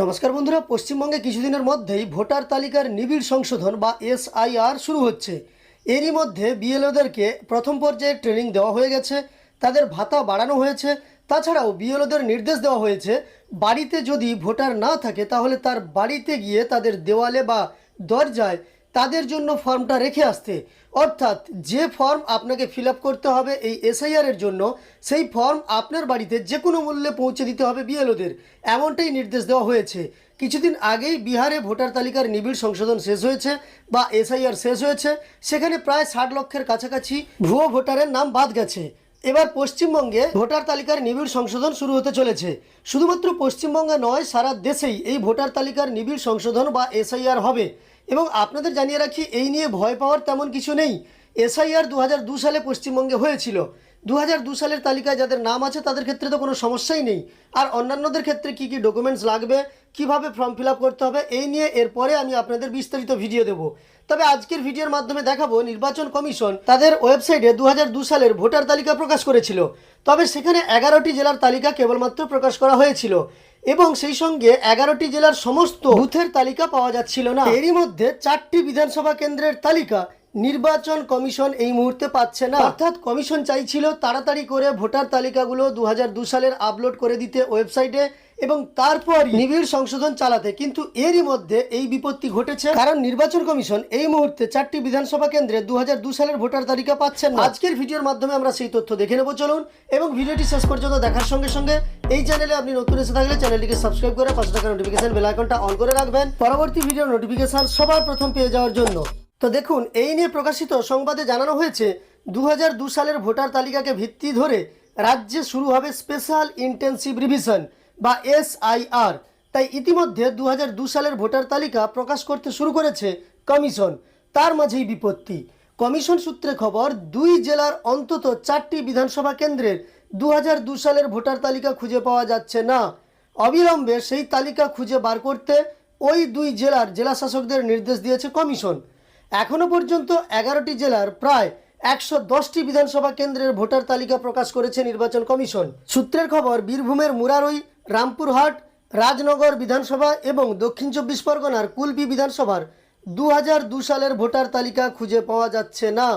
নমস্কার বন্ধুরা, পশ্চিমবঙ্গে কিছুদিনের মধ্যেই ভোটার তালিকার নিবিড় সংশোধন বা এসআইআর শুরু হচ্ছে। এরই মধ্যে বিএলওদেরকে প্রথম পর্যায়ে ট্রেনিং দেওয়া হয়ে গেছে, তাদের ভাতা বাড়ানো হয়েছে, তাছাড়াও বিএলওদের নির্দেশ দেওয়া হয়েছে, বাড়িতে যদি ভোটার না থাকে তাহলে তার বাড়িতে গিয়ে তাদের দেওয়ালে বা দরজায় তাদের জন্য ফর্মটা রেখে আসতে। অর্থাৎ যে ফর্ম আপনাকে ফিল করতে হবে এই এসআইআর এর জন্য, সেই ফর্ম আপনার বাড়িতে যে কোনো মূল্যে পৌঁছে দিতে হবে বিএলওদের। এমনটাই নির্দেশ দেওয়া হয়েছে। কিছুদিন আগেই বিহারে ভোটার তালিকার নিবিড় সংশোধন শেষ হয়েছে বা এসআইআর শেষ হয়েছে। সেখানে প্রায় ষাট লক্ষের কাছাকাছি ভুয়ো ভোটারের নাম বাদ গেছে। এবার পশ্চিমবঙ্গে ভোটার তালিকার নিবিড় সংশোধন শুরু হতে চলেছে। শুধুমাত্র পশ্চিমবঙ্গে নয়, সারা দেশেই এই ভোটার তালিকার নিবিড় সংশোধন বা এসআইআর হবে। এবং আপনাদের জানিয়ে রাখি, এই নিয়ে ভয় পাওয়ার তেমন কিছু নেই। এসআইআর দু সালে পশ্চিমবঙ্গে হয়েছিল। দু সালের তালিকায় যাদের নাম আছে, তাদের ক্ষেত্রে তো কোনো সমস্যাই নেই। আর অন্যান্যদের ক্ষেত্রে কি কি ডকুমেন্টস লাগবে, কীভাবে ফর্ম ফিল করতে হবে, এই নিয়ে এরপরে আমি আপনাদের বিস্তারিত ভিডিও দেবো। তবে আজকের ভিডিওর মাধ্যমে দেখাবো, নির্বাচন কমিশন তাদের ওয়েবসাইটে দু সালের ভোটার তালিকা প্রকাশ করেছিল। তবে সেখানে এগারোটি জেলার তালিকা কেবলমাত্র প্রকাশ করা হয়েছিল। এবং সেই সঙ্গে এগারোটি জেলার সমস্ত বুথের তালিকা পাওয়া যাচ্ছিল না। এরই মধ্যে চারটি বিধানসভা কেন্দ্রের তালিকা নির্বাচন কমিশন এই মুহূর্তে পাচ্ছে না। অর্থাৎ কমিশন চাইছিল তাড়াতাড়ি করে ভোটার তালিকাগুলো দু সালের আপলোড করে দিতে ওয়েবসাইটে এবং তারপর নিবিড় সংশোধন চালাতে। কিন্তু এরই মধ্যে এই বিপত্তি ঘটেছে। কারণ নির্বাচন কমিশন এই মুহূর্তে চারটি বিধানসভা কেন্দ্রে দু সালের ভোটার তালিকা পাচ্ছেন আজকের ভিডিওর মাধ্যমে আমরা সেই তথ্য দেখে নেব। চলুন, এবং ভিডিওটি শেষ পর্যন্ত দেখার সঙ্গে সঙ্গে এই চ্যানেলে আপনি নতুন এসে থাকলে চ্যানেলটিকে সাবস্ক্রাইব করে পাঁচশো টাকা নোটিফিকেশন বেল আইকনটা অন করে রাখবেন। পরবর্তী ভিডিওর নোটিফিকেশন সবার প্রথম পেয়ে যাওয়ার জন্য তো দেখুন, এই নিয়ে প্রকাশিত সংবাদে জানানো হয়েছে, দু সালের ভোটার তালিকাকে ভিত্তি ধরে রাজ্যে শুরু হবে স্পেশাল ইন্টেন্সিভ রিভিশন বা এসআইআর। তাই ইতিমধ্যে দু সালের ভোটার তালিকা প্রকাশ করতে শুরু করেছে কমিশন। তার মাঝেই বিপত্তি। কমিশন সূত্রে খবর, দুই জেলার অন্তত চারটি বিধানসভা কেন্দ্রের দু সালের ভোটার তালিকা খুঁজে পাওয়া যাচ্ছে না। অবিলম্বে সেই তালিকা খুঁজে বার করতে ওই দুই জেলার জেলা শাসকদের নির্দেশ দিয়েছে কমিশন। এখনও পর্যন্ত এগারোটি জেলার প্রায় একশো দশটি বিধানসভা কেন্দ্রের ভোটার তালিকা প্রকাশ করেছে নির্বাচন কমিশন। সূত্রের খবর, বীরভূমের মুরারই, রামপুরহাট, রাজনগর বিধানসভা এবং দক্ষিণ চব্বিশ পরগনার কুলপি বিধানসভার দু দু সালের ভোটার তালিকা খুঁজে পাওয়া যাচ্ছে না।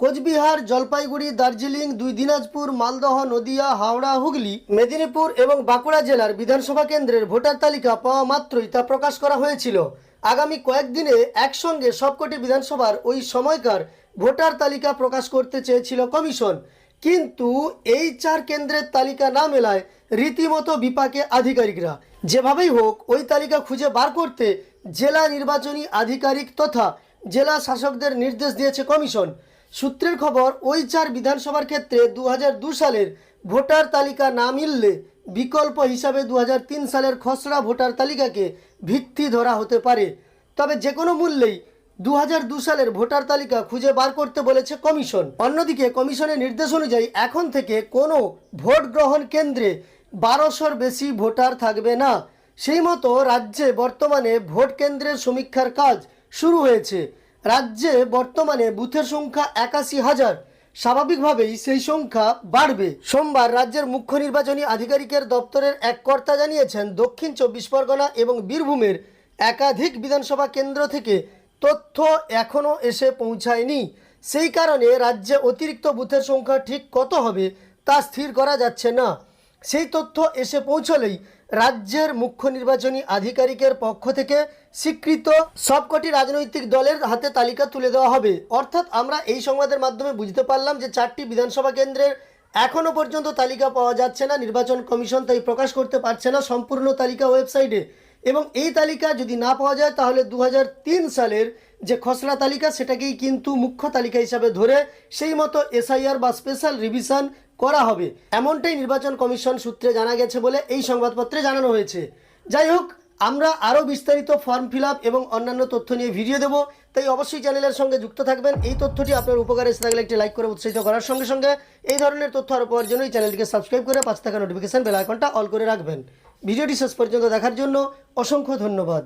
কোচবিহার, জলপাইগুড়ি, দার্জিলিং, দুই দিনাজপুর, মালদহ, নদিয়া, হাওড়া, হুগলি, মেদিনীপুর এবং বাঁকুড়া জেলার বিধানসভা কেন্দ্রের ভোটার তালিকা পাওয়া মাত্রই তা প্রকাশ করা হয়েছিল। আগামী কয়েকদিনে একসঙ্গে সবকটি বিধানসভার ওই সময়কার ভোটার তালিকা প্রকাশ করতে চেয়েছিল কমিশন। কিন্তু এই চার কেন্দ্রের তালিকা না মেলায় রীতিমতো বিপাকে আধিকারিকরা। যেভাবেই হোক, ওই তালিকা খুঁজে বার করতে জেলা নির্বাচনী আধিকারিক তথা জেলা শাসকদের নির্দেশ দিয়েছে কমিশন। সূত্রের খবর, ওই চার বিধানসভার ক্ষেত্রে দু সালের ভোটার তালিকা না মিললে বিকল্প হিসাবে দু হাজার তিন সালের খসড়া ভোটার তালিকাকে ভিত্তি ধরা হতে পারে। তবে যে কোনো মূল্যেই দু সালের ভোটার তালিকা খুঁজে বার করতে বলেছে কমিশন। অন্যদিকে কমিশনের নির্দেশ অনুযায়ী এখন থেকে কোনো ভোট গ্রহণ কেন্দ্রে বারোশোর বেশি ভোটার থাকবে না। সেই মতো রাজ্যে বর্তমানে ভোট কেন্দ্রের সমীক্ষার কাজ শুরু হয়েছে। রাজ্যে বর্তমানে বুথের সংখ্যা একাশি হাজার। স্বাভাবিকভাবেই সেই সংখ্যা বাড়বে। সোমবার রাজ্যের মুখ্য নির্বাচনী আধিকারিকের দপ্তরের এক কর্তা জানিয়েছেন, দক্ষিণ চব্বিশ পরগনা এবং বীরভূমের একাধিক বিধানসভা কেন্দ্র থেকে তথ্য এখনও এসে পৌঁছায়নি। সেই কারণে রাজ্যে অতিরিক্ত বুথের সংখ্যা ঠিক কত হবে তা স্থির করা যাচ্ছে না। সেই তথ্য এসে পৌঁছলেই রাজ্যের মুখ্য নির্বাচনী আধিকারিকের পক্ষ থেকে স্বীকৃত সবকটি রাজনৈতিক দলের হাতে তালিকা তুলে দেওয়া হবে। অর্থাৎ আমরা এই সংবাদের মাধ্যমে বুঝতে পারলাম যে চারটি বিধানসভা কেন্দ্রের এখনও পর্যন্ত তালিকা পাওয়া যাচ্ছে না, নির্বাচন কমিশন তাই প্রকাশ করতে পারছে না সম্পূর্ণ তালিকা ওয়েবসাইটে। এবং এই তালিকা যদি না পাওয়া যায়, তাহলে দু হাজার তিন সালের যে খসড়া তালিকা, সেটাকেই কিন্তু মুখ্য তালিকা হিসাবে ধরে সেই মতো এসআইআর বা স্পেশাল রিভিশন করা হবে। এমনটাই নির্বাচন কমিশন সূত্রে জানা গেছে বলে এই সংবাদপত্রে জানানো হয়েছে। যাই হোক আমরা আরও বিস্তারিত ফর্ম ফিল এবং অন্যান্য তথ্য নিয়ে ভিডিও দেবো। তাই অবশ্যই চ্যানেলের সঙ্গে যুক্ত থাকবেন। এই তথ্যটি আপনার উপকারে এসে থাকলে একটি লাইক করে উৎসাহিত করার সঙ্গে সঙ্গে এই ধরনের তথ্য আরও পাওয়ার জন্য এই চ্যানেলটিকে সাবস্ক্রাইব করে পাঁচ থাকা নোটিফিকেশান বেল আইকনটা অল করে রাখবেন। ভিডিওটি শেষ পর্যন্ত দেখার জন্য অসংখ্য ধন্যবাদ।